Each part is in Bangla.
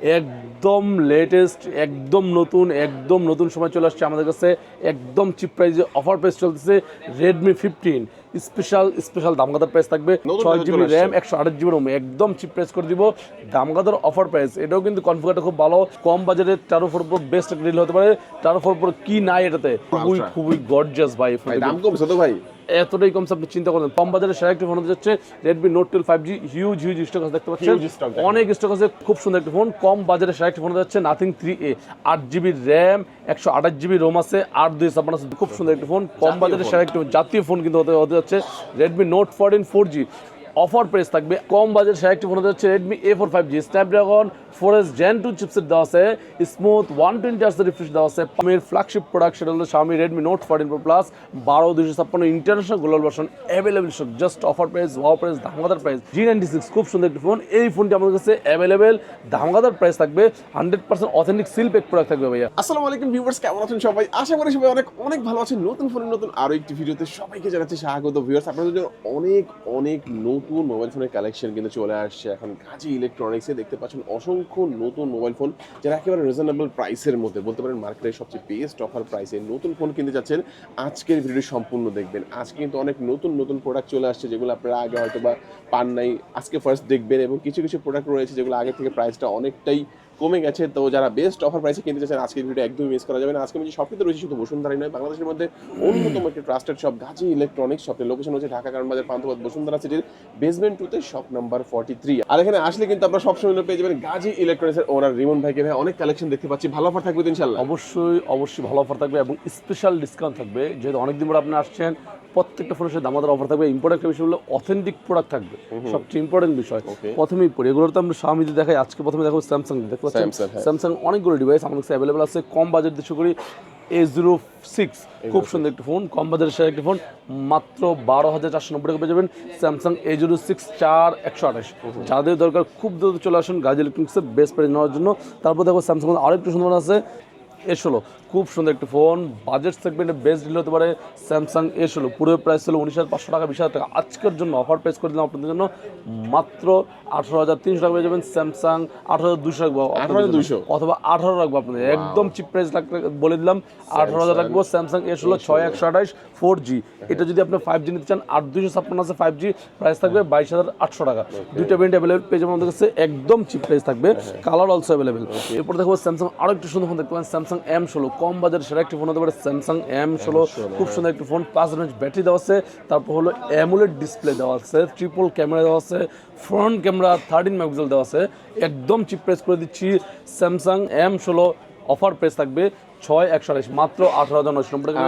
é একদম লেটেস্ট একদম নতুন একদম নতুন সময় চলে আসছে আমাদের কাছে। একদম চিপ প্রাইসে অফার প্রাইস চলতেছে রেডমি ফিফটিন স্পেশাল স্পেশাল দামগাদার প্রাইস থাকবে। ছয় জিবি র্যাম একশো আঠাশ জিবি রোম একদম চিপ প্রাইস করে দিব। দামগাদার অফার প্রাইস এটাও কিন্তু কনফিগারটা খুব ভালো। কম বাজারে টারো ফোর প্রো বেস্ট একটা ডিল হতে পারে। টারো ফোর প্রো কি নাই এটাতে? খুবই খুবই গর্জিয়াস ভাই দাম কমছে তো ভাই। এতটাই কমছে আপনি চিন্তা করেন। কম বাজারে সেরা একটি ফোন হতে যাচ্ছে Redmi note twelve five G huge huge stock আছে দেখতে পাচ্ছেন? অনেক স্টক আছে খুব সুন্দর একটি ফোন কম বাজারে সেরা একটি ফোন হচ্ছে নাথিং থ্রি এ আট জিবি র্যাম একশো আঠাশ জিবি রোম আছে আট দুই ছাপ্পান্ন খুব সুন্দর একটি ফোন কম বাজারের সেরা একটি জাতীয় ফোন কিন্তু হতে হতে যাচ্ছে Redmi note fourteen four G offer price থাকবে। কম বাজেট সেরা একটি ফোন হতে যাচ্ছে Redmi A four five G Snapdragon four S gen two chipset দেওয়া আছে। Smooth one twenty hertz refresh দেওয়া আছে। পামির ফ্ল্যাগশিপ প্রোডাক্ট সেটা হলো Xiaomi Redmi note fourteen pro plus বারো দুশো ছাপ্পান্ন ইন্টারন্যাশনাল গ্লোবাল ভার্সন অ্যাভেলেবল সব। Just offer price wow price ধামাকাদার price G ninety six খুব সুন্দর একটি ফোন এই ফোনটি আমাদের কাছে অ্যাভেলেবেল ধামাকাদার প্রাইস থাকবে। Hundred percent authentic seal pack product থাকবে ভাইয়া। আসসালামু আলাইকুম ভিউয়ার্স কেমন আছেন সবাই? আশা করি সবাই অনেক অনেক ভালো আছেন। নতুন ফোনের নতুন আরও একটি ভিডিওতে সবাইকে জানাচ্ছি স্বাগত ভিউয়ার্স আপনাদের জন্য অনেক অনেক নতুন মোবাইল ফোনের কালেকশন কিন্তু চলে আসছে। এখন কাজী ইলেকট্রনিক্সে দেখতে পাচ্ছেন অসংখ্য নতুন মোবাইল ফোন যারা একেবারে রিজনেবল প্রাইসের মধ্যে, বলতে পারেন মার্কেটের সবচেয়ে বেস্ট অফার প্রাইসে নতুন ফোন কিনতে যাচ্ছেন। আজকের ভিডিও সম্পূর্ণ দেখবেন। আজকে কিন্তু অনেক নতুন নতুন প্রোডাক্ট চলে আসছে, যেগুলো আপনারা আগে হয়তো বা পান নাই। আজকে ফার্স্ট দেখবেন এবং কিছু কিছু প্রোডাক্ট রয়েছে যেগুলো আগে থেকে প্রাইসটা অনেকটাই কমে গেছে। তো যারা বেস্ট অফার প্রাইসে কিনতে চাচ্ছেন আজকের ভিডিও একদমই মিস করা যাবে না। আজকে আমি যে শপটিতে রয়েছে শুধু বসুন্ধরাই নয় বাংলাদেশের মধ্যে অন্যতম একটি ট্রাস্টেড শপ গাজী ইলেকট্রনিক্স শপের লোকেশন হচ্ছে ঢাকা কারণ বাজার পান্থপথ বসুন্ধরা সিটির বেসমেন্ট টুতে শপ নাম্বার ফর্টি থ্রি আর এখানে আসলে কিন্তু আপনারা সবসময় পেয়ে যাবেন গাজী ইলেকট্রনিক্স এর ওনার রিমন ভাইকে। ভাই অনেক কালেকশন দেখতে পাচ্ছি। ভালো অফার থাকবে ইনশাল্লাহ অবশ্যই অবশ্যই ভালো অফার থাকবে এবং স্পেশাল ডিসকাউন্ট থাকবে। যেহেতু অনেকদিন পর আপনি আসছেন প্রত্যেকটা ফোনের সাথে দামাদার অফার থাকবে। ইম্পর্টেন্ট একটা বিষয় হলো অথেন্টিক প্রোডাক্ট থাকবে। সবচেয়ে ইম্পর্টেন্ট বিষয়। প্রথমেই পড়ি। এগুলোর তো আমরা স্বামীতে দেখাই। আজকে প্রথমে দেখো স্যামসাং দেখতে পাচ্ছেন। স্যামসাং অনেকগুলো ডিভাইস আমাদের কাছে অ্যাভেলেবল আছে। কম বাজেট দেশ করি এ জিরো সিক্স খুব সুন্দর একটি ফোন কম বাজারের সেরা একটি ফোন মাত্র বারো হাজার চারশো নব্বই টাকা পেয়ে যাবেন স্যামসাং এ জিরো সিক্স চার একশো আঠাশ। যাদের দরকার খুব দ্রুত চলে আসুন গাজী ইলেকট্রনিক্সের বেস্ট প্রাইস নেওয়ার জন্য। তারপর দেখো স্যামসাং আরেকটু সুন্দর আছে। এ ষোলো। খুব সুন্দর একটি ফোন। বাজেট সেগমেন্টে বেস্ট ডিল হতে পারে স্যামসাং এ ষোলো। পুরো প্রাইস ছিল উনিশ হাজার পাঁচশো টাকা বিশ হাজার টাকা। আজকের জন্য অফার প্রাইস করে দিলাম আপনাদের জন্য। মাত্র আঠারো হাজার তিনশো টাকা পেয়ে যাবেন স্যামসাং আঠারো হাজার দুশো রাখব। 18,200 অথবা আঠারো রাখব আপনাদের। একদম চিপ প্রাইস বলে দিলাম। আঠারো হাজার রাখব স্যামসাং এ ষোলো ছয় একশো আঠাশ ফোর জি এটা যদি আপনি ফাইভ জি নিতে চান আট দুশো ছাপ্পান্ন আছে ফাইভ জি প্রাইস থাকবে বাইশ হাজার আটশো টাকা। দুইটা ব্যান্ড অ্যাভেলেবল পেয়ে যাবেন আমাদের কাছে। একদম চিপ প্রাইস থাকবে। কালার অলসো অ্যাভেলেবেল এরপর দেখব স্যামসাং আরও একটু সুন্দর ফোন দেখতে পাবেন স্যামসাং এম ষোলো কম বাজারে সেরা একটি ফোন হতে পারে স্যামসাং এম ষোলো খুব সুন্দর একটি ফোন পাঁচ এমএচ ব্যাটারি দেওয়া আছে তারপর হলো অ্যামুলেট ডিসপ্লে দেওয়া আছে ট্রিপল ক্যামেরা দেওয়া আছে ফ্রন্ট ক্যামেরা থার্টিন মেগাপিক্সেল দেওয়া আছে একদম চিপ প্রাইস করে দিচ্ছি স্যামসাং এম ষোলো অফার প্রাইস থাকবে ছয় একশো আঠাশ মাত্র আঠারো হাজার নয়শো নব্বই টাকা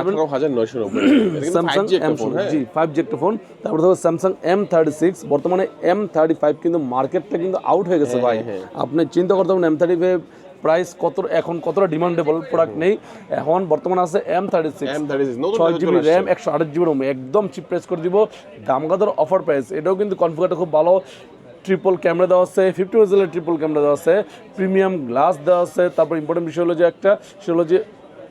Samsung M G five G একটা ফোন তারপরে দেখো স্যামসাং এম থার্টি সিক্স বর্তমানে এম থার্টি ফাইভ কিন্তু মার্কেটটা কিন্তু আউট হয়ে গেছে ভাই। আপনি চিন্তা করতে পারেন এম থার্টি ফাইভ প্রাইস কত এখন কতটা ডিমান্ডেবল প্রোডাক্ট নেই। এখন বর্তমানে আছে এম থার্টি সিক্স ছয় জিবি। র্যাম একশো আঠাশ জিবি রোম একদম চিপ প্রাইস করে দিব। দাম দামগাদার অফার প্রাইস এটাও কিন্তু কনফিগারটা খুব ভালো। ট্রিপল ক্যামেরা দেওয়া আছে ফিফটি মেগাপিক্সেলের ট্রিপল ক্যামেরা দেওয়া আছে। প্রিমিয়াম গ্লাস দেওয়া আছে। তারপর ইম্পর্টেন্ট বিষয় হলো যে একটা সেটা হলো যে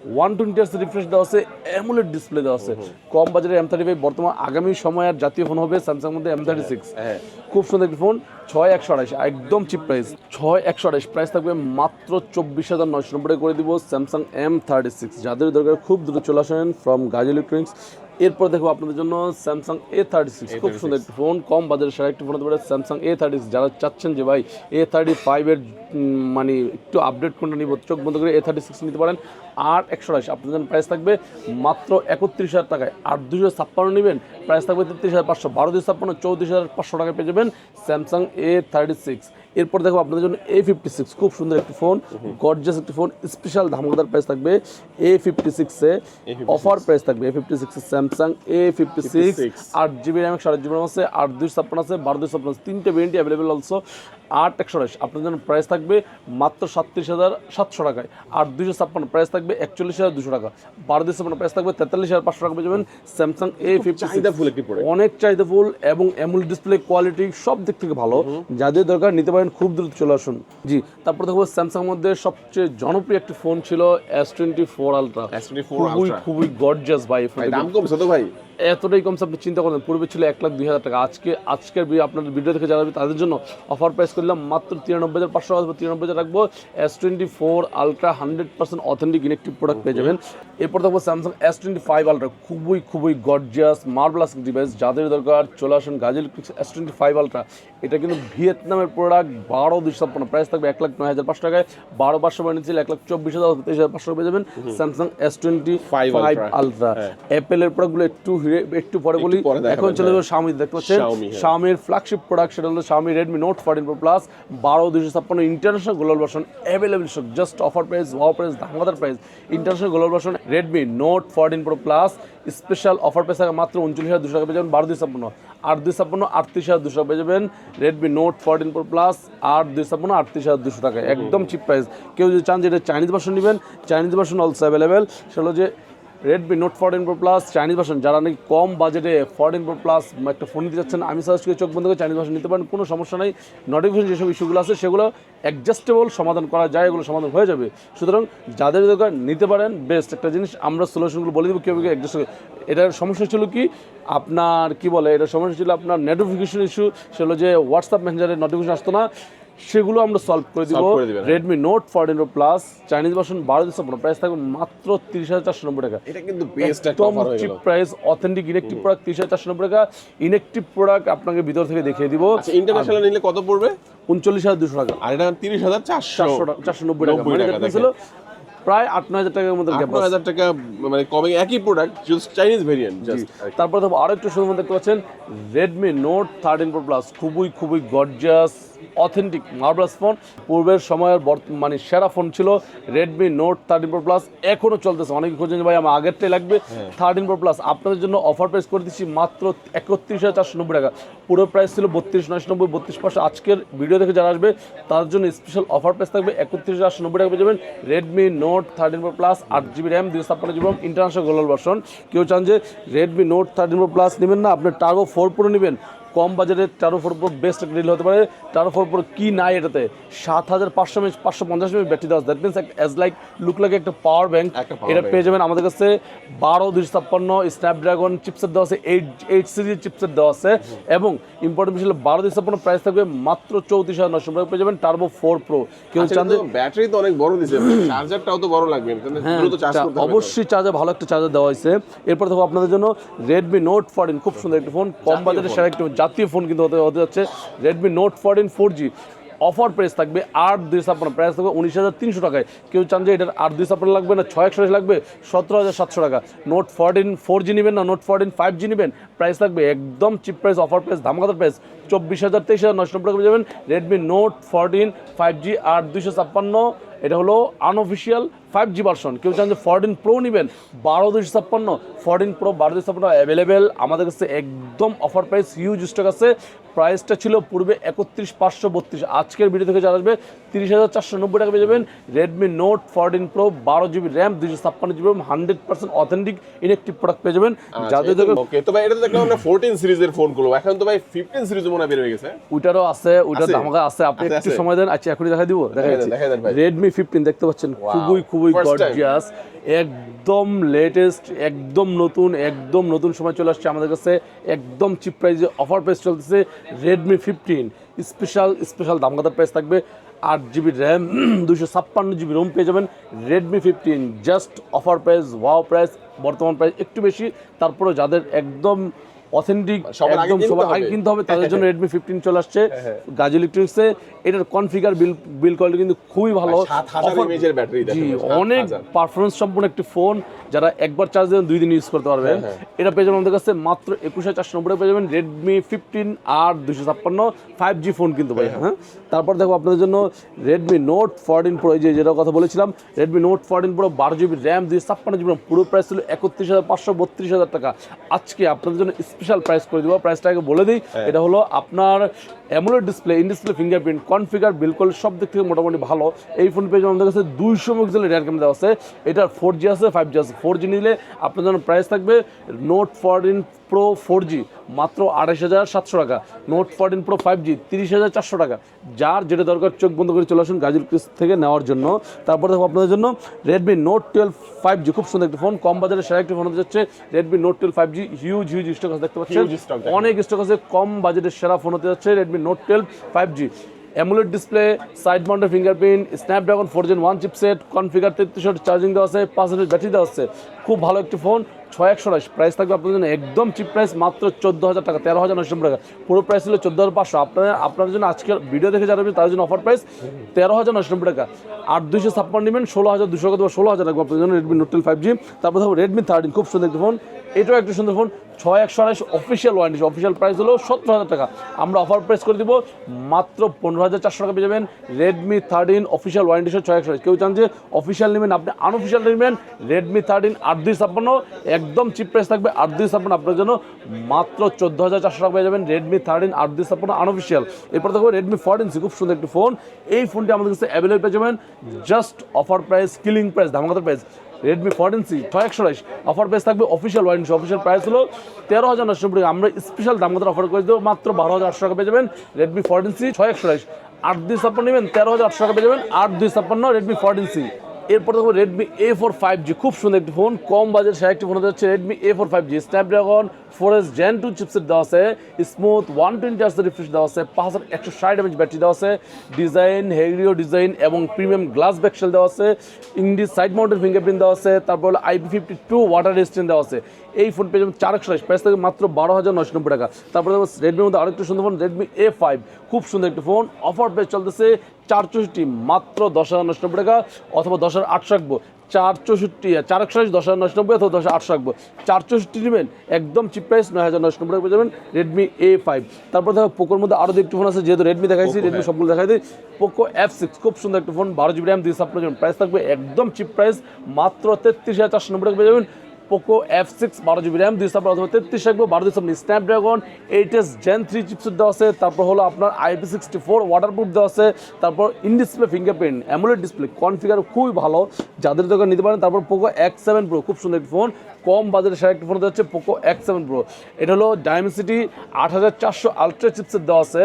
ওয়ান টোয়েন্টি আর্স রিফ্রেশ দেওয়া আছে অ্যামুলেট ডিসপ্লে দেওয়া আছে। কম বাজারে এম থার্টি ফাইভ বর্তমান আগামী সময় আর জাতীয় ফোন হবে স্যামসাং মধ্যে এম থার্টি সিক্স হ্যাঁ। খুব সুন্দর একটি ফোন ছয় একশো আড়াইশ একদম চিপ প্রাইস ছয় একশো আড়াইশ প্রাইস থাকবে মাত্র চব্বিশ হাজার নয়শো নব্বই করে দিব স্যামসাং এম থার্টি সিক্স যাদের দরকার খুব দ্রুত চলে আসেন ফ্রম গাজ ইলেকট্রনিক্স এরপর দেখো আপনাদের জন্য স্যামসাং এ থার্টি সিক্স খুব সুন্দর একটি ফোন কম বাজারে সেরা একটি ফোন হতে পারে স্যামসাং এ থার্টি সিক্স যারা চাচ্ছেন যে ভাই এ থার্টি ফাইভের মানে একটু আপডেট কোনটা নিব চোখ বন্ধ করে এ থার্টি সিক্স নিতে পারেন। আর একশো আঠাশ আপনাদের জন্য প্রাইস থাকবে মাত্র একত্রিশ হাজার টাকায়। আট দুশো ছাপ্পান্ন নেবেন প্রাইস থাকবে তেত্রিশ হাজার পাঁচশো। বারো দুশো ছাপ্পান্ন চৌত্রিশ হাজার পাঁচশো টাকায় পেয়ে যাবেন স্যামসাং এ থার্টি সিক্স এরপর দেখো আপনাদের জন্য এ ফিফটি সিক্স খুব সুন্দর একটি ফোন গর্জাস একটি ফোন স্পেশাল ধামাকাদার প্রাইস থাকবে এ। ফিফটি সিক্সে অফার প্রাইস থাকবে এ ফিফটি সিক্সে স্যামসাং এ ফিফটি সিক্স আট জিবি র্যাম সাড়ে জিবি র্যাম আছে আট দুই ছাপ্পান্ন আছে বারো দুই ছাপ্পান্ন আছে তিনটে ভেরিয়েন্টই অ্যাভেলেবেল অলসো আট একশো আঠাশ আপনাদের জন্য প্রাইস থাকবে মাত্র সাতত্রিশ হাজার সাতশো টাকায়। আর দুশো ছাপ্পান্ন প্রাইস থাকবে একচল্লিশ হাজার দুশো টাকা। বারো দুশো ছাপ্পান্ন প্রাইস থাকবে তেতাল্লিশ হাজার পাঁচশো টাকা পেয়ে যাবেন স্যামসাং এ ফিফটি চাহিদা ফুল একটি অনেক চাহিদাফুল এবং অ্যামুল ডিসপ্লে কোয়ালিটি সব দিক থেকে ভালো। যাদের দরকার নিতে পারেন খুব দ্রুত চলে আসুন। জি তারপর দেখব স্যামসাং মধ্যে সবচেয়ে জনপ্রিয় একটি ফোন ছিল S twenty four ultra S24 খুবই Ultra। খুবই গর্জাস ভাই ভাই দাম কমছে তো ভাই। এতটাই কমছে আপনি চিন্তা করেন পূর্বে ছিল এক লাখ দুই হাজার টাকা। আজকে আজকের আপনার ভিডিও থেকে যারা তাদের জন্য অফার প্রাইস করলাম মাত্র তিরানব্বই হাজার পাঁচশো আসব তিরানব্বই হাজার রাখব S twenty four ultra hundred percent authentic electric product পেয়ে যাবেন। এরপর থাকব Samsung S twenty five ultra খুবই খুবই গর্জিয়াস মার্বলাস ডিভাইস যাদের দরকার চলে আসুন Gazi electronics S twenty five ultra এটা কিন্তু ভিয়েতনামের প্রোডাক্ট বারো দুশো ছাপ্পান্ন প্রাইস থাকবে এক লাখ নয় হাজার পাঁচশো টাকায়। বারো পাঁচশো বানিয়েছিল এক লাখ চব্বিশ হাজার তেইশ হাজার পাঁচশো পেয়ে যাবেন Samsung S twenty five. Ultra. অ্যাপেলের প্রোডাক্টগুলো একটু হিরে- একটু পরে বলি এখন চলে হ্যাঁ। যাব শাওমি দেখতে পাচ্ছেন হ্যাঁ। শাওমির ফ্ল্যাগশিপ প্রোডাক্ট সেটা হলো Xiaomi Redmi note fourteen pro plus বারো দুশো ছাপ্পান্ন international global version available stock just offer price wow price ধামাদার price international global version Redmi note fourteen pro plus special offer price মাত্র উনচল্লিশ হাজার দুশো টাকা পেয়ে যাবেন বারো দুই ছাপ্পান্ন আট দুই ছাপ্পান্ন আটত্রিশ হাজার দুশো টাকা পেয়ে যাবেন Redmi note fourteen pro plus আট দুই ছাপ্পান্ন আটত্রিশ হাজার দুশো টাকা একদম চিপ প্রাইস কেউ যদি চান যে এটা চাইনিজ ভার্সন নেবেন চাইনিজ ভার্সন অলসো অ্যাভেলেবেল সেটা হলো যে Redmi note fourteen pro plus Chinese version যারা নাকি কম বাজেটে ফোরটিন প্রো প্লাস একটা ফোন নিতে যাচ্ছেন আমি সাজেস্ট করি চোখ বন্ধ করে চাইনিজ ভার্সন নিতে পারেন, কোনো সমস্যা নেই। নোটিফিকেশন যেসব ইস্যুগুলো আছে, সেগুলো অ্যাডজাস্টেবল সমাধান করা যায়, এগুলো সমাধান হয়ে যাবে। সুতরাং যাদের দরকার নিতে পারেন বেস্ট একটা জিনিস, আমরা সলিউশনগুলো বলে দেবো কীভাবে অ্যাডজাস্ট এটার সমস্যা ছিল কি? আপনার, কি বলে? এটার সমস্যা ছিল আপনার নোটিফিকেশন ইস্যু সেগুলো যে হোয়াটসঅ্যাপ মেসেঞ্জারে নোটিফিকেশন আসতো না সেগুলো আমরা সলভ করে দিব। Redmi note fourteen pro plus Chinese version বারো দুশো প্রাইস থাকবে মাত্র তিরিশ হাজার চারশো নব্বই টাকা। এটা কিন্তু বেস্ট একদম cheap price authentic electric product তিরিশ হাজার চারশো নব্বই টাকা। ইলেকট্রিক প্রোডাক্ট আপনাকে ভিতর থেকে দেখিয়ে দিব। আচ্ছা ইন্টারন্যাশনাল নিলে কত পড়বে? উনচল্লিশ হাজার দুশো টাকা। আর এটা তিরিশ হাজার চারশো চারশো টাকা নব্বই টাকা। মানে that প্রায় আট নয় হাজার টাকার মধ্যে গ্যাপ আঠারো হাজার টাকা মানে কমে একই product just Chinese variant just তারপরে দেখো আরও একটু সুন্দর দেখতে পাচ্ছেন Redmi note thirteen pro plus খুবই খুবই গর্জিয়াস অথেন্টিক মার্বলাস ফোন। পূর্বের সময়ের বর্ত- মানে সেরা ফোন ছিল Redmi note thirteen pro plus এখনও চলতেছে। অনেকে খোঁজেন ভাই আমার আগেরটাই লাগবে থার্টিন প্রো প্লাস আপনাদের জন্য অফার প্রাইস করে দিচ্ছি মাত্র একত্রিশ হাজার চারশো নব্বই টাকা। পুরো প্রাইস ছিল বত্রিশ নয়শো নব্বই বত্রিশ পাঁচশো। আজকের ভিডিও দেখে যারা আসবে তার জন্য স্পেশাল অফার প্রাইস থাকবে একত্রিশ হাজার আটশো নব্বই টাকা। পেয়ে যাবেন Redmi note thirteen pro plus আট জিবি র্যাম দুই ছাপ্পান্ন জিবি ইন্টারন্যাশনাল গ্লোবাল ভার্সন কেউ চান যে Redmi note thirteen pro plus নেবেন না আপনি টার্গো ফোর প্রো নেবেন। কম বাজেটে টারো ফোর প্রো বেস্ট একটা ডিল হতে পারে। টারো ফোর প্রো কি নাই এটাতে? সাত হাজার পাঁচশো এমএচ পাঁচশো পঞ্চাশ এমএচ ব্যাটারি দেওয়া that means as like look like একটা পাওয়ার ব্যাংক এটা পেয়ে যাবেন আমাদের কাছে। বারো দুশো ছাপ্পান্ন স্ন্যাপড্রাগন চিপসেট দেওয়া আছে। এইট এইট সিরিজ চিপসেট দেওয়া আছে। এবং ইম্পর্টেন্ট বিষয় হলো বারো দুশো ছাপ্পান্ন প্রাইস থাকবে মাত্র চৌত্রিশ হাজার নশো টাকা। পেয়ে যাবেন টার্বো ফোর প্রো কেউ চান ব্যাটারি তো অনেক বড় দিছে। চার্জারটাও তো বড় লাগবে। তো। অবশ্যই চার্জার ভালো একটা চার্জার দেওয়া হয়েছে। এরপর দেখো আপনাদের জন্য রেডমি নোট ফোরটিন খুব সুন্দর একটা ফোন কম বাজারে সেরা একটা জাতীয় ফোন কিন্তু হতে হতে যাচ্ছে। Redmi note fourteen four G offer price থাকবে আট দুই ছাপ্পান্ন। প্রাইস থাকবে উনিশ হাজার তিনশো টাকায়। কেউ চান যে এটার আট দুই ছাপ্পান্ন লাগবে না, ছয় একশো লাগবে, সতেরো হাজার সাতশো টাকা। নোট ফোরটিন ফোর জি নেবেন না নোট ফোরটিন ফাইভ জি নেবেন। প্রাইস থাকবে একদম চিপ প্রাইস অফার প্রাইস ধামাকাদার প্রাইস চব্বিশ হাজার, তেইশ হাজার নশো নব্বই টাকা যাবেন। Redmi note fourteen five G আট দুইশো ছাপ্পান্ন। এটা হলো আনঅফিসিয়াল ফাইভ জি ভার্সন কেউ চান যে ফরটিন প্রো নেবেন, বারো দুইশো ছাপ্পান্ন ফরটিন প্রো বারো দুইশো ছাপ্পান্ন অ্যাভেলেবেল আমাদের কাছে একদম অফার প্রাইস হিউজ স্টক আছে। প্রাইসটা ছিল পূর্বে একত্রিশ পাঁচশো বত্রিশ। আজকের ভিডিও থেকে যারা আসবে তিরিশ হাজার চারশো নব্বই টাকা পেয়ে যাবেন। রেডমি নোট ফোরটিন প্রো বারো জিবি র্যাম দুইশো ছাপ্পান্ন GB hundred percent authentic electric product পেয়ে যাবেন। যাদের আচ্ছা, ওকে তো ভাই এটা তো দেখলাম আমরা 14 সিরিজের ফোন করব। এখন তো ভাই 15 সিরিজ মনে বের হয়ে গেছে। ওইটারও আছে আছে? আছে। আপনি একটু সময় দেন আচ্ছা এখনই দেখা দিব। দেখা। রেডমি ফিফটিন দেখতে পাচ্ছেন খুবই খুবই গর্জিয়াস একদম লেটেস্ট একদম নতুন একদম নতুন সময় চলে আসছে আমাদের কাছে। একদম চিপ প্রাইসে অফার প্রাইস চলতেছে রেডমি ফিফটিন স্পেশাল স্পেশাল দামগাদার প্রাইস থাকবে। আট জিবি র্যাম দুশো ছাপ্পান্ন জিবি রোম পেয়ে যাবেন। Redmi fifteen just offer price wow price বর্তমান প্রাইস একটু বেশি। তারপরে যাদের একদম অথেন্টিক সবার একদম সবার আগে হ্যাঁ, কিনতে হবে। তাদের জন্য রেডমি ফিফটিন চলে আসছে গাজি ইলেকট্রিক্সে এটার কনফিগার বিল বিল কোয়ালিটি কিন্তু খুবই ভালো। অনেক পারফরমেন্স সম্পন্ন একটি ফোন যারা একবার চার্জ দেবেন দুই দিন ইউজ করতে পারবেন। হ্যাঁ, এটা পেয়ে যাবেন আমাদের কাছে মাত্র একুশ হাজার চারশো নব্বই পেয়ে যাবেন রেডমি ফিফটিন আর দুশো ছাপ্পান্ন। ফাইভ জি ফোন কিন্তু হ্যাঁ। তারপর দেখো আপনাদের জন্য রেডমি নোট ফোরটিন প্রো যে যেটা কথা বলেছিলাম রেডমি নোট ফোরটিন প্রো বারো জিবি র্যাম দুই ছাপ্পান্ন জিবি পুরো প্রাইস ছিল একত্রিশ হাজার পাঁচশো বত্রিশ হাজার টাকা। আজকে আপনাদের জন্য স্পেশাল প্রাইস করে দিব। প্রাইসটা আগে বলে দিই। হ্যাঁ। এটা হলো আপনার AMOLED display in display fingerprint configure বিলকুল সব দিক থেকে মোটামুটি ভালো। এই ফোন পেয়ে আমাদের কাছে দুইশো মেগাপিক্সেলের রেয়ার ক্যামেরা দেওয়া আছে। এটার ফোর জি আছে ফাইভ জি আছে। ফোর জি নিলে আপনার জন্য প্রাইস থাকবে note fourteen pro four G মাত্র আড়াইশ হাজার সাতশো টাকা। Note fourteen pro five G তিরিশ হাজার চারশো টাকা। যার যেটা দরকার চোখ বন্ধ করে চলে আসুন গাজীর ক্রিস থেকে নেওয়ার জন্য। তারপরে দেখো আপনাদের জন্য Redmi note twelve five G খুব সুন্দর একটি ফোন কম বাজারে সেরা একটি ফোন হতে যাচ্ছে Redmi note twelve five G huge huge stock আছে দেখতে পাচ্ছেন। অনেক স্টক আছে কম বাজেটের সেরা ফোন হতে যাচ্ছে Redmi note twelve five G AMOLED display side mounted fingerprint Snapdragon four gen one chipset configure তেত্রিশ চার্জিং দেওয়া আছে পাঁচ হাজার ব্যাটারি দেওয়া আছে। খুব ভালো একটি ফোন ছয় একশো আঠাশ প্রাইস থাকবে আপনাদের জন্য একদম চিপ প্রাইস মাত্র চোদ্দ হাজার টাকা, তেরো হাজার নশো টাকা। পুরো প্রাইস ছিল চোদ্দ হাজার পাঁচশো। আপনাদের আপনাদের জন্য আজকের ভিডিও দেখে যারা তাদের জন্য অফার প্রাইস তেরো হাজার নশো নব্বই টাকা। আর দুইশো ছাপ্পান্ন নেবেন, ষোলো হাজার দুশো টাকা ষোলো হাজার টাকা আপনাদের জন্য Redmi note twelve five G তারপর দেখো রেডমি থার্টিন খুব সুন্দর একটি ফোন এটাও একটা সুন্দর ফোন ছয় একশো আড়াইশো অফিসিয়াল ওয়ারেন্টি অফিসিয়াল প্রাইস হলো সত্তর হাজার টাকা। আমরা অফার প্রাইস করে দিব, মাত্র পনেরো হাজার চারশো টাকা পেয়ে যাবেন রেডমি থার্টিন অফিসিয়াল ওয়ারেন্টি ছয় একশো কেউ চান যে অফিসিয়াল নেবেন, আপনি আনঅফিসিয়াল নেবেন রেডমি থার্টিন আট দুই ছাপ্পান্ন একদম চিপ প্রাইস থাকবে। আট দুই ছাপ্পান্ন আপনার জন্য। মাত্র চোদ্দ হাজার চারশো টাকা পেয়ে যাবেন রেডমি থার্টিন আট দুই ছাপ্পান্ন আনঅফিসিয়াল এরপর দেখো রেডমি ফোরটিন খুব সুন্দর একটি ফোন এই ফোনটি আমাদের কাছে অ্যাভেলেবল পেয়ে যাবেন। Just offer price killing price ধামাকাতার price Redmi fourteen C ছয় একশো আঠাশ। অফার প্রাইস থাকবে অফিসিয়াল ওয়ারেন্টি অফিসিয়াল প্রাইস হলো তেরো হাজার নশো টাকা। আমরা স্পেশাল দামকাতার অফার করে দেবো। মাত্র বারো হাজার আটশো টাকা পেয়ে যাবেন রেডমি ফোরটিন সি ছয় একশো আঠাশ। আট দুই ছাপ্পান্ন নেবেন, তেরো হাজার আটশো টাকা পেয়ে যাবেন। আট দুই ছাপ্পান্ন রেডমি ফোরটিন সি এরপর দেখব Redmi A four five G খুব সুন্দর একটি ফোন কম বাজেট সে একটি ফোন হতে যাচ্ছে Redmi A four five G Snapdragon four S gen two chipset দেওয়া আছে smooth one twenty hertz refresh দেওয়া আছে, পাঁচ হাজার একশো ষাট এমএচ ব্যাটারি দেওয়া আছে ডিজাইন হেরিও ডিজাইন এবং প্রিমিয়াম গ্লাস ব্যাকশেল দেওয়া আছে ইংলিশ সাইড মাউন্টেড ফিঙ্গারপ্রিন্ট দেওয়া আছে, তারপর হলো IP fifty two water resistant দেওয়া আছে। এই ফোন পেয়ে যাবেন চার একশো প্রাইস থেকে মাত্র বারো হাজার নশো নব্বই টাকা। তারপরে রেডমির মধ্যে আরেকটু সুন্দর ফোন রেডমি এ ফাইভ খুব সুন্দর একটি ফোন অফার প্রাইস চলতেছে চার চৌষট্টি, মাত্র দশ হাজার নশো নব্বই টাকা, অথবা দশ হাজার আটশো রাখব। চার চৌষট্টি চার একশো দশ হাজার নশো নব্বই অথবা দশ আটশো রাখব। চার চৌষট্টি নেবেন একদম চিপ প্রাইস নয় হাজার নশো নব্বই যাবেন রেডমি এ ফাইভ তারপর দেখো পোকোর মধ্যে আরও একটু ফোন আছে যেহেতু রেডমি দেখাইছি রেডমি সবগুলো দেখাই দিই। পোকো এফ সিক্স খুব সুন্দর একটা ফোন বারো জিবি র্যাম দিয়ে সাপ্লাই জন্য। প্রাইস থাকবে একদম চিপ প্রাইস মাত্র তেত্রিশ হাজার চারশো নব্বই টাকা পেয়ে যাবেন পোকো এফ সিক্স বারো জিবি র্যাম দুইশো আপনার অথবা তেত্রিশ রাখব বারো দুইশো আপনি Snapdragon eight S gen three chipset দেওয়া আছে, তারপর হলো আপনার আইপি সিক্সটি ফোর ওয়াটারপ্রুফ দেওয়া আছে, তারপর in display fingerprint AMOLED display configure খুবই ভালো। যাদের দোকান নিতে পারেন, তারপর পোকো এক্স সেভেন প্রো খুব সুন্দর একটি ফোন কম বাজারে সেরা একটি ফোন হচ্ছে পোকো এক্স সেভেন প্রো এটা হলো ডায়মেন্সিটি আট হাজার চারশো আলট্রা চিপসের দেওয়া আছে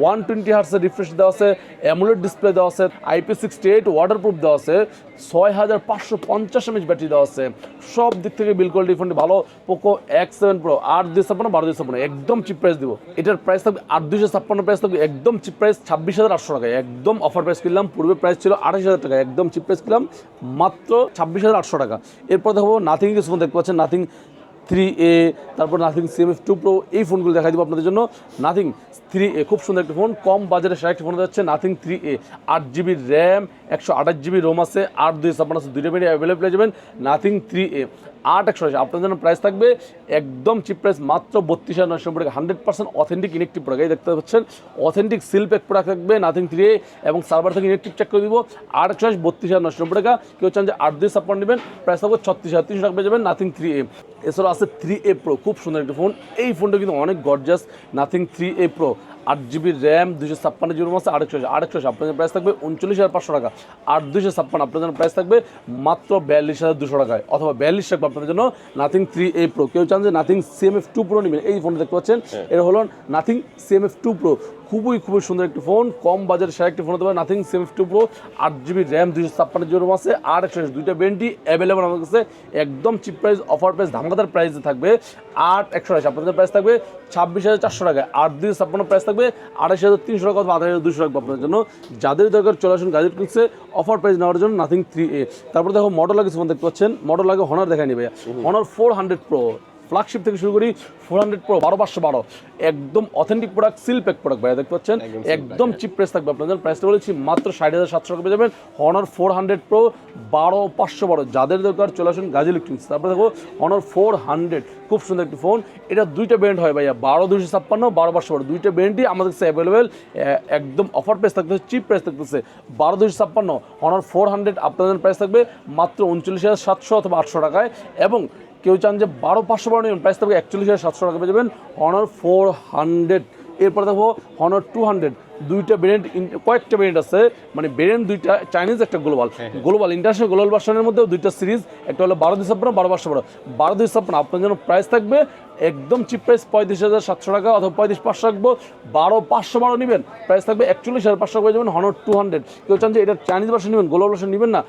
ওয়ান টোয়েন্টি হার্সের রিফ্রেশ দেওয়া আছে অ্যামুলেট ডিসপ্লে দেওয়া আছে আইপি সিক্সটি এইট ওয়াটারপ্রুফ দেওয়া আছে, ছয় হাজার পাঁচশো পঞ্চাশ এমএচ ব্যাটারি দেওয়া আছে। সব দিক থেকে বিল কোয়ালিটি ফোনটি ভালো পোকো এক্স সেভেন প্রো আট দুই ছাপ্পান্ন, বারো দুই ছাপ্পান্ন, একদম চিপ প্রাইস দিব। এটার প্রাইস থাকবে আট দুইশো ছাপ্পান্ন প্রাইস থাকবে একদম চিপ প্রাইস ছাব্বিশ হাজার আটশো টাকা একদম অফার প্রাইস কিনলাম, পূর্বে প্রাইস ছিল আঠাশ হাজার টাকা একদম চিপ প্রাইস কিনলাম, মাত্র ছাব্বিশ হাজার আটশো টাকা। এরপর দেখব নাথিং কিছু দেখতে পাচ্ছেন নাথিং থ্রি এ, তারপর Nothing CM F two pro, এই ফোনগুলো দেখাই দিব আপনাদের জন্য। নাথিং থ্রি এ, খুব সুন্দর একটা ফোন, কম বাজারে সেরা একটা ফোন যাচ্ছে নাথিং থ্রি এ। আট জিবি র্যাম, একশো আঠাশ জিবি রোম আছে, আট দুই ছাপ্পান্ন আছে, দুইটা মিনিট অ্যাভেলেবল পেয়ে যাবেন নাথিং থ্রি এ। আট একশো আশি। আপনার জন্য প্রাইস থাকবে একদম চিপ প্রাইস মাত্র বত্রিশ হাজার নশো টাকা। Hundred percent authentic electric product এই দেখতে পাচ্ছেন অথেন্টিক সিল প্যাক প্রোডাক্ট থাকবে নাথিং থ্রি এবং সার্ভার থেকে ইলেকট্রিক চেক করে দিব। আট একশো বত্রিশ হাজার নশো টাকা। কেউ চান যে আট দুই ছাপ্পান্ন নেবেন প্রাইস থাকবে ছত্রিশ হাজার তিনশো টাকা পেয়ে যাবেন নাথিং থ্রি এ। এছাড়াও আছে থ্রি এ প্রো খুব সুন্দর একটি ফোন এই ফোনটা কিন্তু অনেক gorgeous Nothing three A pro আট জিবি র্যাম দুশো ছাপ্পান্ন জিবি আছে আড়াইশো আরেকশো আপনাদের প্রাইস থাকবে উনচল্লিশ হাজার পাঁচশো টাকা। আর দুশো ছাপ্পান্ন আপনাদের জন্য প্রাইস থাকবে মাত্র বিয়াল্লিশ হাজার দুশো টাকায়। অথবা বিয়াল্লিশ টাকা আপনাদের জন্য নাথিং থ্রি এ প্রো কেউ চান যে নাথিং সিএমএফ টু প্রো নেবেন? এই ফোনটা দেখতে পাচ্ছেন? এটা হলো নাথিং সিএমএফ টু প্রো খুবই খুবই সুন্দর একটি ফোন। কম বাজারে সেরা একটি ফোন হতে পারে নাথিং সেভেন টু প্রো আট জিবি র্যাম দুশো ছাপ্পান্ন জিবি রোম আছে আর একশো দুইটা ব্যান্ডই অ্যাভেলেবল আমার কাছে। একদম চিপ প্রাইস অফার প্রাইস ধামাকাদার প্রাইসে থাকবে। আট একশো আশি আপনাদের প্রাইস থাকবে ছাব্বিশ হাজার চারশো টাকা আট দুশো ছাপ্পান্ন প্রাইস থাকবে আড়াইশ হাজার তিনশো টাকা অথবা আঠাশ হাজার দুশো টাকা আপনাদের জন্য। যাদের দরকার চলে আসুন গাজেট কিনছে অফার প্রাইস নেওয়ার জন্য নাথিং থ্রি এ তারপরে দেখো মডেল লাগে ফোন দেখতে পাচ্ছেন। মডেল লাগে হনার দেখায় নিবে Honor four hundred pro flagship থেকে শুরু করি ফোর হান্ড্রেড প্রো বারো পাঁচশো বারো। একদম authentic product seal pack product ভাইয়া দেখতে পাচ্ছেন? একদম চিপ প্রাইস থাকবে আপনাদের। প্রাইসটা বলেছি মাত্র ষাট হাজার সাতশো টাকা পেয়ে যাবেন। হনার ফোর হান্ড্রেড প্রো বারো পাঁচশো বারো। যাদের দরকার চলে আসুন গাজী ইলেকট্রনিক্স তারপরে দেখো হনার ফোর হান্ড্রেড খুব সুন্দর একটি ফোন এটা দুইটা ব্র্যান্ড হয় ভাইয়া বারো দুশো ছাপ্পান্ন বারো পাঁচশো বারো। দুইটা ব্র্যান্ডই আমাদের কাছে অ্যাভেলেবেল একদম অফার প্রাইস থাকতেছে চিপ প্রাইস থাকতেছে। বারো দুশো ছাপ্পান্ন হনার ফোর হান্ড্রেড আপনাদের প্রাইস থাকবে মাত্র উনচল্লিশ হাজার সাতশো অথবা আটশো টাকায়। এবং কেউ চান যে বারো পাঁচশো বারো নেবেন প্রাইস থাকবে একচল্লিশ হাজার সাতশো টাকা পেয়ে যাবেন। হনার ফোর হান্ড্রেড এরপরে দেখো হনার টু হান্ড্রেড দুইটা ভেরিয়েন্ট কয়েকটা ভেরিয়েন্ট আছে। মানে ভেরিয়েন্ট দুইটা চাইনিজ একটা গ্লোবাল গ্লোবাল ইন্টারন্যাশনাল গ্লোবাল ভার্সনের মধ্যেও দুইটা সিরিজ একটা হলো বারো দুই ছাপ্পান্ন বারো পাঁচশো বারো বারো দুই ছাপ্পান্ন আপনার জন্য প্রাইস থাকবে একদম চিপ প্রাইস পঁয়ত্রিশ হাজার সাতশো টাকা অথবা পঁয়ত্রিশ পাঁচশো রাখব। বারো পাঁচশো বারো নেবেন প্রাইস থাকবে একচল্লিশ হাজার পাঁচশো পেয়ে যাবেন হনর টু হান্ড্রেড কেউ চান যে এটা চাইনিজ ভার্সন নেবেন গ্লোবাল ভার্সন নেবেন না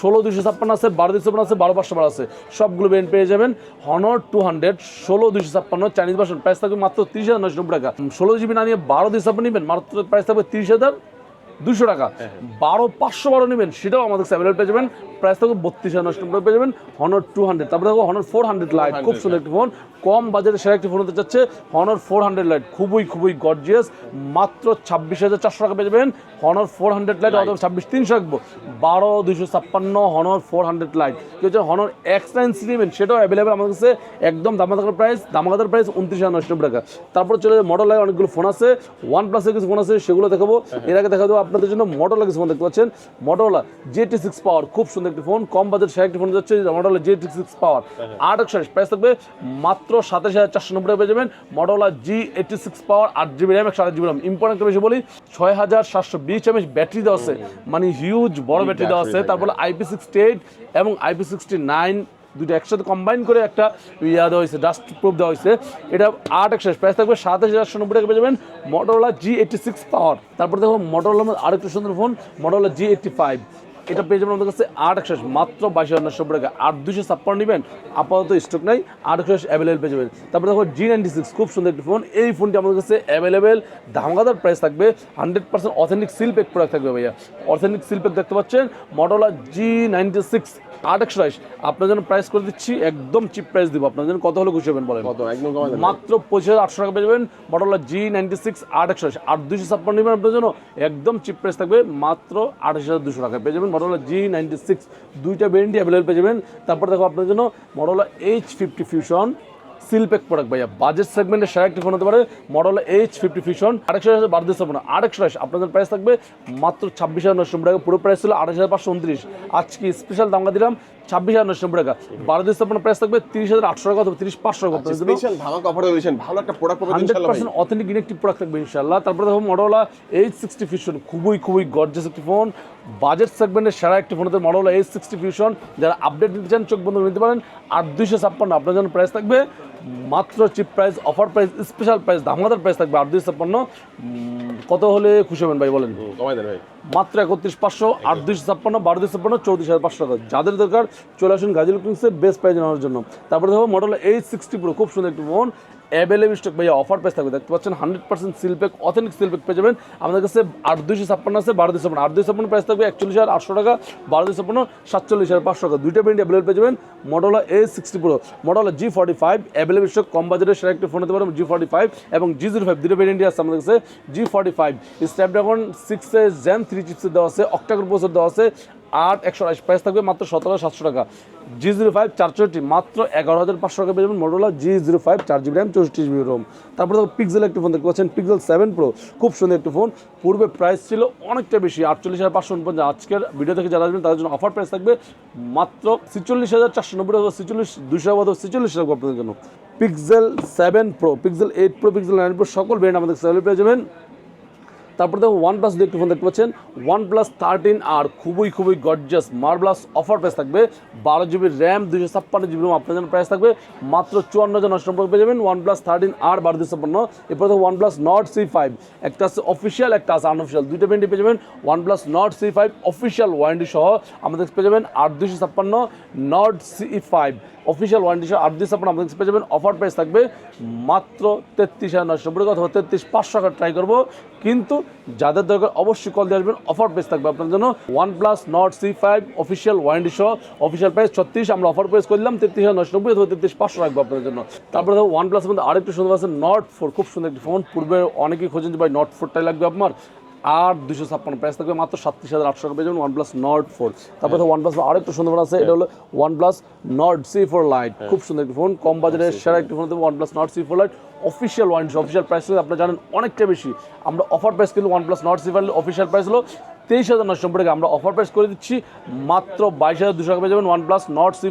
ষোলো দুইশো ছাপ্পান্ন আছে বারো দুইশো ছাপ্পান্ন আছে বারো পাঁচশো বারো আছে। সবগুলো ব্র্যান্ড পেয়ে যাবেন হনর টু হান্ড্রেড ষোলো দুইশো ছাপ্পান্ন চাইনিজ ভার্সন প্রাইস থাকবে মাত্র তিরিশ হাজার নশো নব্বই টাকা। ষোলো জিবি না নিয়ে বারো দুইশো ছাপ্পান্ন নেবেন মাত্র প্রাইস থাকবে তিরিশ হাজার। দুশো টাকা। বারো পাঁচশো বারো নেবেন সেটাও আমাদের অ্যাভেলেবল পেয়ে যাবেন। প্রাইস থাকবে বত্রিশ হাজার নব্বই পেয়ে যাবেন। হনর টু হান্ড্রেড তারপরে দেখো হনর ফোর হান্ড্রেড লাইট খুব সুন্দর একটি ফোন কম বাজারে সেরা একটি ফোন হতে চাচ্ছে হনর ফোর হান্ড্রেড লাইট খুবই খুবই গর্জিয়াস মাত্র ছাব্বিশ হাজার চারশো টাকা পেয়ে যাবেন। হনর ফোর হান্ড্রেড লাইট অথবা ছাব্বিশ তিনশো রাখব। বারো দুইশো ছাপ্পান্ন হনর ফোর হান্ড্রেড লাইট কেউ হচ্ছে? হনর এক্স নাইন সি নেবেন সেটাও অ্যাভেলেবেল আমাদের কাছে। একদম দামাদার প্রাইস দামাদার প্রাইস উনত্রিশ হাজার নব্বই টাকা। তারপরে চলে মডেল লাগে অনেকগুলো ফোন আছে। ওয়ান প্লাসের কিছু ফোন আছে সেগুলো দেখাবো। এর আগে দেখা দেবো আপনাদের জন্য মডেল কিছু ফোন দেখতে পাচ্ছেন। মডেলা জেটি সিক্স পাওয়ার খুব সুন্দর একটি ফোন। কম বাজেট সে একটি ফোন যাচ্ছে মডেলা জেটি সিক্স পাওয়ার আট একশো প্রাইস থাকবে মাত্র সাতাশ হাজার চারশো নব্বই পেয়ে যাবেন মডেলা জি এইটি সিক্স পাওয়ার আট জিবি র্যাম একশো আট জিবি র্যাম ইম্পর্টেন্ট বেশি বলি ছয় হাজার সাতশো বিশ এমএচ ব্যাটারি দেওয়া আছে। মানে হিউজ বড় ব্যাটারি দেওয়া আছে। তারপরে আইপি সিক্সটি এইট এবং আইপি সিক্সটি নাইন দুটো একসাথে কম্বাইন করে একটা ইয়া দেওয়া হয়েছে ডাস্ট প্রুফ দেওয়া হয়েছে। এটা আট একশো প্রাইস থাকবে সাতাশ হাজার নব্বই টাকা পেয়ে যাবেন মটোলা জি এইটটি সিক্স পাওয়ার তারপর দেখো মটোলার আরেকটু সুন্দর phone Motorola G eighty five এটা পেয়ে যাবেন আমাদের কাছে আট একশো মাত্র বাইশ হাজার নশো টাকা। আট দুশো ছাপ্পান্ন নেবেন আপাতত স্টক নাই আট একশো অ্যাভেলেবেল পেয়ে যাবেন। তারপরে দেখো জি নাইনটি সিক্স খুব সুন্দর একটি ফোন এই ফোনটি আমাদের কাছে অ্যাভেলেবেল ধামাকাদার প্রাইস থাকবে hundred percent authentic seal pack product থাকবে ভাইয়া। অথেন্টিক সিল প্যাক দেখতে পাচ্ছেন মডেলা জি নাইনটি সিক্স আট একশো বাইশ আপনার জন্য প্রাইস করে দিচ্ছি একদম চিপ প্রাইস দিব। আপনার জন্য কত হলে খুশি হবেন বলেন? কত? একদম মাত্র পঁচিশ হাজার আটশো টাকা পেয়ে যাবেন মডেলা জি নাইনটি সিক্স আট একশো আট দুশো ছাপ্পান্ন নেবেন আপনার জন্য একদম চিপ প্রাইস থাকবে মাত্র আঠাশ হাজার দুশো টাকা পেয়ে যাবেন মডেলা জি নাইনটি সিক্স দুইটা ভেরিয়েন্টই অ্যাভেলেবেল পেয়ে যাবেন। তারপর দেখো আপনার জন্য Motorola edge fifty fusion seal pack product ভাইয়া। বাজেট সেগমেন্টের সেরা একটি ফোন হতে পারে মডেল এইচ ফিফটি ফিউশন আরেকশো হাজার বারো দিচ্ছে ফোন আরেকশো আশি আপনাদের প্রাইস থাকবে মাত্র ছাব্বিশ হাজার নশো টাকা, পুরো প্রাইস ছিল আঠাশ হাজার পাঁচশো উনত্রিশ। আজকে স্পেশাল দামটা দিলাম ছাব্বিশ হাজার নশো টাকা। বারো দিতে আপনার প্রাইস থাকবে তিরিশ হাজার আটশো টাকা অথবা তিরিশ পাঁচশো টাকা। দিয়েছেন ভালো একটা product hundred percent authentic inactive product থাকবে ইনশাল্লাহ। তারপরে দেখো মডেলা এইচ সিক্সটি ফিউশন খুবই খুবই গর্জাস একটি ফোন বাজেট সেগমেন্টের সেরা একটি ফোন হতে মডেলা এইচ সিক্সটি ফিউশন যারা আপডেট নিতে চান চোখ বন্ধ নিতে পারেন। আর দুইশো ছাপ্পান্ন আপনার জন্য প্রাইস থাকবে মাত্র cheap price offer price special price ধামাদার price থাকবে আট দুইশো ছাপ্পান্ন। কত হলে খুশি হবেন ভাই বলেন? কমাই দেন ভাই। মাত্র একত্রিশ পাঁচশো আট দুইশো ছাপ্পান্ন বারো দুইশো ছাপ্পান্ন চৌত্রিশ হাজার পাঁচশো টাকা। যাদের দরকার চলে আসুন গাজী কিংসে বেস্ট প্রাইজ নেওয়ার জন্য। তারপরে দেখো মডেল এইট সিক্সটি প্রো খুব সুন্দর একটি ফোন অ্যাভেলেবল স্টক ভাইয়া অফার প্রাইস থাকবে। দেখতে পাচ্ছেন hundred percent seal pack authentic seal pack পেয়ে যাবেন। আমাদের কাছে আট দুইশো ছাপ্পান্ন আছে, বারো ছাপ্পান্ন। আট দুইশো ছাপ্পান্ন প্রাইস থাকবে একচল্লিশ হাজার আটশো টাকা, বারো দুইশো ছাপ্পান্ন, সাতচল্লিশ হাজার পাঁচশো টাকা। দুইটা ব্র্যান্ড অ্যাভেলেবল পেয়ে যাবেন model A sixty pro model G forty five available stock কম বাজারের সেরা একটি ফোন হতে পারে জি ফর্টি ফাইভ এবং জি জিরো ফাইভ দুটো ভ্যারিয়েন্টই আছে আমাদের কাছে G forty five Snapdragon six gen three চিপসের দেওয়া আছে প্রসেসর দেওয়া আছে আট একশো আশি প্রাইস থাকবে মাত্র সতেরো সাতশো টাকা। জি জিরো ফাইভ চারশোটি মাত্র এগারো হাজার পাঁচশো টাকা পেয়ে যাবেন মডেলা জি জিরো ফাইভ চার জিবি র্যাম চৌষট্টি জিবি রোম তারপরে দেখো পিক্সেল একটি ফোন দেখতে পাচ্ছেন পিক্সেল সেভেন প্রো খুব সুন্দর একটি ফোন পূর্বে প্রাইস ছিল অনেকটা বেশি, আটচল্লিশ হাজার পাঁচশো উনপঞ্চাশ। আজকের ভিডিও থেকে যারা আসবেন, তাদের জন্য অফার প্রাইস থাকবে মাত্র ছিচল্লিশ হাজার চারশো নব্বই টাকা, ছিচল্লিশ দুশো অথবা ছিচল্লিশ টাকা আপনাদের জন্য। Pixel seven pro Pixel eight pro Pixel nine pro সকল ব্র্যান্ড আমাদের সেভেন পেয়ে যাবেন। তারপর দেখো ওয়ান প্লাস একটি ফোন দেখতে পাচ্ছেন। ওয়ান প্লাস থার্টিন আর খুবই খুবই গর্জাস মার্বলাস অফার প্রাইস থাকবে। বারো জিবি র্যাম দুশো ছাপ্পান্ন জিবি রোম আপনার জন্য প্রাইস থাকবে। মাত্র চুয়ান্ন হাজার নশো নব্বই পেয়ে যাবেন ওয়ান প্লাস থার্টিন আর বারো দুশো ছাপ্পান্ন। এরপর দেখো one plus Nord C five একটা আছে অফিসিয়াল একটা আছে আনঅফিসিয়াল দুইটা ব্র্যান্ডই পেয়ে যাবেন one plus Nord C five official warranty সহ। আমাদের পেয়ে যাবেন আট দুশো ছাপ্পান্ন Nord C five official warranty সহ আট দুশো ছাপ্পান্ন আমাদের পেয়ে যাবেন। অফার প্রাইস থাকবে মাত্র তেত্রিশ হাজার নশো নব্বই অথবা তেত্রিশ পাঁচশো টাকা ট্রাই করব। কিন্তু যাদের দরকার অবশ্যই কল দিয়ে আসবেন। অফার প্রাইস থাকবে আপনার জন্য one plus Nord C five official warranty সহ। অফিসিয়াল প্রাইস ছত্রিশ, আমরা অফার প্রাইস করলাম তেত্রিশ হাজার নশো নব্বই অথবা তেত্রিশ পাঁচশো রাখব আপনার জন্য। তারপরে দেখো ওয়ান প্লাসের মধ্যে আরেকটু সুন্দর আছে নট ফোর খুব সুন্দর একটি ফোন পূর্বে অনেকেই খোঁজেন যে ভাই নট ফোরটাই লাগবে আপনার। আর দুশো ছাপ্পান্ন প্রাইস থাকবে মাত্র সাতত্রিশ হাজার আটশো টাকা। পেয়ে যাবেন ওয়ান প্লাস নর্ড ফোর তারপরে ওয়ান প্লাস আরেকটু সুন্দর ফোন আছে এটা হলো one plus Nord C four lite খুব সুন্দর একটি ফোন কম বাজারের সেরা একটি phone one plus Nord C four lite official one official price আপনারা জানেন অনেকটা বেশি। আমরা অফার প্রাইস কিন্তু one plus Nord C four official price হলো তেইশ হাজার নশো টাকা আমরা অফার প্রাইস করে দিচ্ছি। মাত্র বাইশ হাজার দুশো টাকা পেয়ে যাবেন one plus Nord C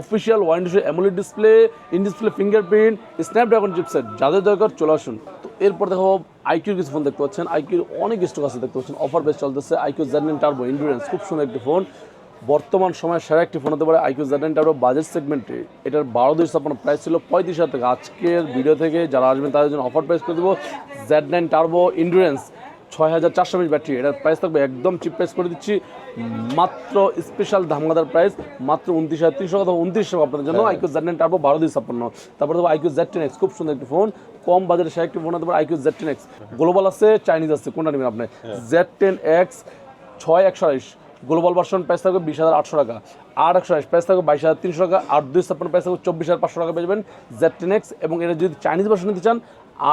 official wine AMOLED display in display fingerprint Snapdragon chipset যাদের দরকার চলে আসুন। তো এরপর দেখো আইকিউর কিছু ফোন দেখতে পাচ্ছেন। আইকিউর অনেক স্টক আছে দেখতে পাচ্ছেন। অফার বেস চলতেছে iQOO Z ten turbo endurance খুব সুন্দর একটি ফোন বর্তমান সময়ে সেরা একটি ফোন হতে পারে আইকিউ জেডেন টার্বো বাজেট সেগমেন্টে এটার বারো দুই স্থাপন প্রাইস ছিল পঁয়ত্রিশ হাজার টাকা। আজকের ভিডিও থেকে যারা আসবেন, তাদের জন্য অফার প্রাইস করে দেবো জেড নাইন টার্বো ইন্ডুরেন্স ছয় হাজার চারশো এমএচ ব্যাটারি। এটার প্রাইস থাকবে একদম চিপ প্রাইস করে দিচ্ছি। মাত্র স্পেশাল ধামাদার প্রাইস মাত্র উনত্রিশ হাজার তিনশো অথবা উনত্রিশশো আপনাদের জন্য আইকিউ জেড নাইন টার্বো বারো দুই ছাপ্পান্ন। তারপরে দেবো আইকিউ জেড টেন এক্স খুব সুন্দর একটি ফোন কম বাজারে সে একটি ফোন হতে পারে iQOO Z ten X global আছে চাইনিজ আছে কোনটা নেবেন আপনি? জেড টেন এক্স ছয় একশো আড়াইশ। গ্লোবাল ভার্সন প্রাইস থাকবে বিশ হাজার আটশো টাকা। আর একশো আড়াইশ প্রাইস থাকবে বাইশ হাজার তিনশো টাকা। আট দুই ছাপ্পান্ন প্রাইস থাকবে চব্বিশ হাজার পাঁচশো টাকা পেয়ে যাবেন জেড টেন এক্স এবং এটা যদি চাইনিজ ভার্সন নিতে চান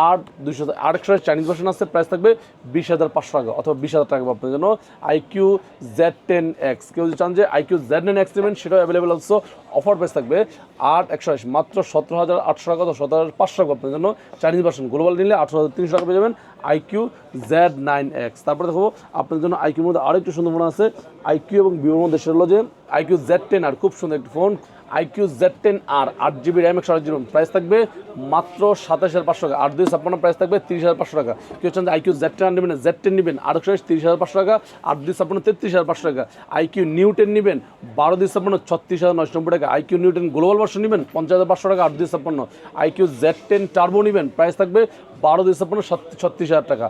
আর দুইশো আর একশো চাইনিজ ভার্সন আছে প্রাইস থাকবে বিশ হাজার পাঁচশো টাকা অথবা বিশ হাজার টাকা আপনার জন্য। আইকিউ জেড টেন এক্স কেউ যদি চান যে আইকিউ জেড টেন এক্স নেবেন, সেটাও অ্যাভেলেবেল অলসো অফার প্রাইস থাকবে আট, একশো আশি, মাত্র সতেরো হাজার আটশো টাকা অথবা সতেরো হাজার পাঁচশো টাকা আপনার জন্য। চাইনিজ ভার্সন গ্লোবাল নিলে আঠারো হাজার তিনশো টাকা পেয়ে যাবেন আইকিউ জেড নাইন এক্স তারপরে দেখো আপনার জন্য আইকিউর মধ্যে আরেকটু সুন্দর ফোন আছে। আইকিউ এবং ভিভোর মধ্যে সেটা হলো যে আইকিউ জেড টেন আর খুব সুন্দর একটি phone iQOO Z ten R আট জিবি র্যাম, একশো আট জিবি প্রাইস থাকবে মাত্র সাতাশ হাজার পাঁচশো টাকা। আট দুই ছাপ্পান্ন প্রাইস থাকবে তিরিশ হাজার পাঁচশো টাকা। কেউ চান আইকিউ জেড টেন নেবেন, জেড টেন নেবেন আর একশো তিরিশ হাজার পাঁচশো টাকা। আট দুই ছাপ্পান্ন তেত্রিশ হাজার পাঁচশো টাকা। আইকিউ নিউ টেন নেবেন, বারো দুই ছাপ্পান্ন, ছত্রিশ হাজার নশো নব্বই টাকা। IQOO new ten global version নেবেন, পঞ্চাশ হাজার পাঁচশো টাকা। আট দুই ছাপ্পান্ন, আইকিউ জেড টেন টার্বো নেবেন। প্রাইস থাকবে বারো দুই ছাপ্পান্ন, ছত্রিশ হাজার টাকা।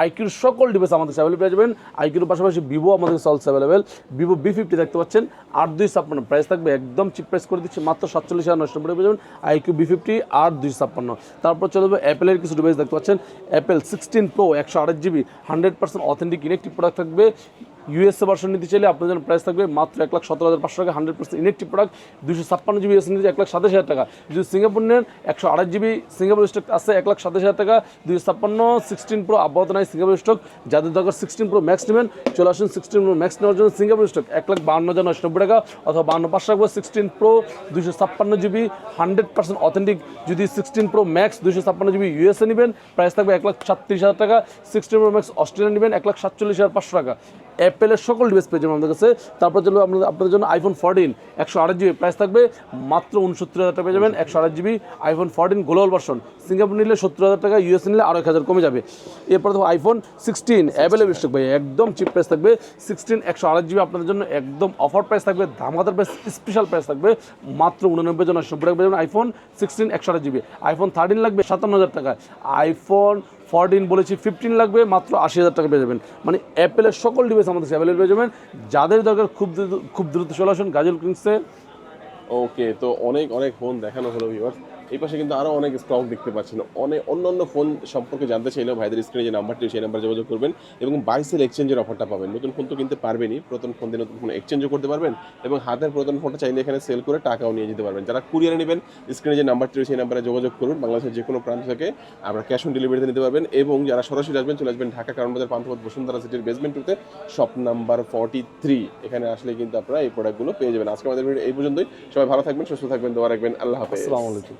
আইকিউর সকল ডিভাইস আমাদের অ্যাভেলেবল পেয়ে যাবেন। আইকিউর পাশাপাশি ভিভো আমাদের সলস অ্যাভেলেবেল ভিভো বি ফিফটি দেখতে পাচ্ছেন। আট দুই ছাপ্পান্ন প্রাইস থাকবে, একদম চিপ প্রাইস করে দিচ্ছি। মাত্র সাতচল্লিশ হাজার নষ্ট পেয়ে যাবেন আইকিউ বি ফিফটি আট দুই ছাপ্পান্ন। তারপর চলে যাবে অ্যাপেলের কিছু ডিভাইস দেখতে পাচ্ছেন। অ্যাপেল সিক্সটিন প্রো একশো আট GB hundred percent authentic inactive product থাকবে। ইউএসএ ভার্সন নিতে চাইলে আপনার জন্য প্রাইস থাকবে মাত্র এক লাখ সতেরো হাজার পাঁচশো টাকা হান্ড্রেড পার্সেন্ট ইনেকটিভ প্রোডাক্ট দুশো ছাপ্পান্ন জিবি ইউএস নিতে এক লাখ সাতাশ হাজার টাকা। যদি সিঙ্গাপুর নেন, একশো আঠাশ জিবি সিঙ্গাপুর স্টক আছে এক লাখ সাতাশ হাজার টাকা। দুশো ছাপ্পান্ন সিক্সটিন প্রো আপাতত নাই সিঙ্গাপুর স্টক যাদের দরকার সিক্সটিন প্রো ম্যাক্স নেবেন, চলে আসুন সিক্সটিন প্রো ম্যাক্স নেওয়ার জন্য সিঙ্গাপুর স্টক এক লাখ বান্ন হাজার নশো নব্বই টাকা অথবা বান্ন পাঁচশো রাখব সিক্সটিন প্রো দুশো ছাপ্পান্ন জিবি হান্ড্রেড পার্সেন্ট অথেন্টিক যদি সিক্সটিন প্রো ম্যাক্স দুশো ছাপ্পান্ন জিবি ইউএসএ নেবেন প্রাইস থাকবে এক লাখ সাতত্রিশ হাজার টাকা। সিক্সটিন প্রো ম্যাক্স অস্ট্রেলিয়া নেবেন, এক লাখ সাতচল্লিশ হাজার পাঁচশো টাকা। অ্যাপেলের সকল ডিভাইস পেয়ে যাবেন আমাদের কাছে। তারপর চলবে আপনাদের আপনাদের জন্য আইফোন ফোরটিন একশো আট জিবি প্রাইস থাকবে। মাত্র উনসত্তর হাজার টাকা পেয়ে যাবেন, একশো আট GB iPhone fourteen global version Singapore নিলে সত্তর হাজার টাকা ইউএস নিলে আরও এক হাজার কমে যাবে। এরপর দেখো আইফোন সিক্সটিন অ্যাভেলেবল ভাই, একদম চিপ প্রাইস থাকবে। সিক্সটিন একশো আট জিবি আপনাদের জন্য একদম অফার প্রাইস থাকবে ধামাদার প্রাইস স্পেশাল প্রাইস থাকবে। মাত্র উননব্বই জন নব্বই টাকা পেয়ে যাবেন আইফোন সিক্সটিন একশো আট জিবি আইফোন থার্টিন লাগবে সাতান্ন হাজার টাকা। আইফোন ফোরটিন বলেছি ফিফটিন লাগবে, মাত্র আশি হাজার টাকা পেয়ে যাবেন। মানে অ্যাপেলের সকল ডিভাইস আমাদের অ্যাভেলেবল পেয়ে যাবেন। যাদের দরকার খুব খুব দ্রুত চলে আসুন গাজল কিংসে ওকে তো অনেক অনেক ফোন দেখানো হলো ভিউয়ার্স এই পাশে কিন্তু আরও অনেক স্টক দেখতে পাচ্ছেন। অনেক অন্য অন্য ফোন সম্পর্কে জানতে চাইলেও ভাইদের স্ক্রিনে যে নাম্বারটি সেই নাম্বারে যোগাযোগ করবেন এবং বাইসেল এক্সচেঞ্জের অফারটা পাবেন। নতুন ফোন তো কিনতে পারবেনই, প্রথম ফোন দিয়ে নতুন ফোন এক্সচেঞ্জও করতে পারবেন এবং হাতের প্রথম ফোনটা চাইলে এখানে সেল করে টাকাও নিয়ে যেতে পারবেন। যারা কুরিয়ারে নেবেন স্ক্রিনে যে নাম্বারটি সেই নাম্বারে যোগাযোগ করুন। বাংলাদেশের যে কোনো প্রান্ত থেকে আপনারা ক্যাশ অন ডেলিভারিতে নিতে পারবেন এবং যারা সরাসরি আসবেন, চলে আসবেন ঢাকা কারণ বাজার, পান্থপথ, বসুন্ধরা সিটির বেসমেন্ট টুতে শপ নাম্বার ফর্টি থ্রি এখানে আসলে কিন্তু আপনারা এই প্রোডাক্টগুলো পেয়ে যাবেন। আজকে আমাদের ভিডিও এই পর্যন্তই। সবাই ভালো থাকবেন, সুস্থ থাকবেন, দোয়া রাখবেন। আল্লাহ হাফেজ। আসসালামু আলাইকুম।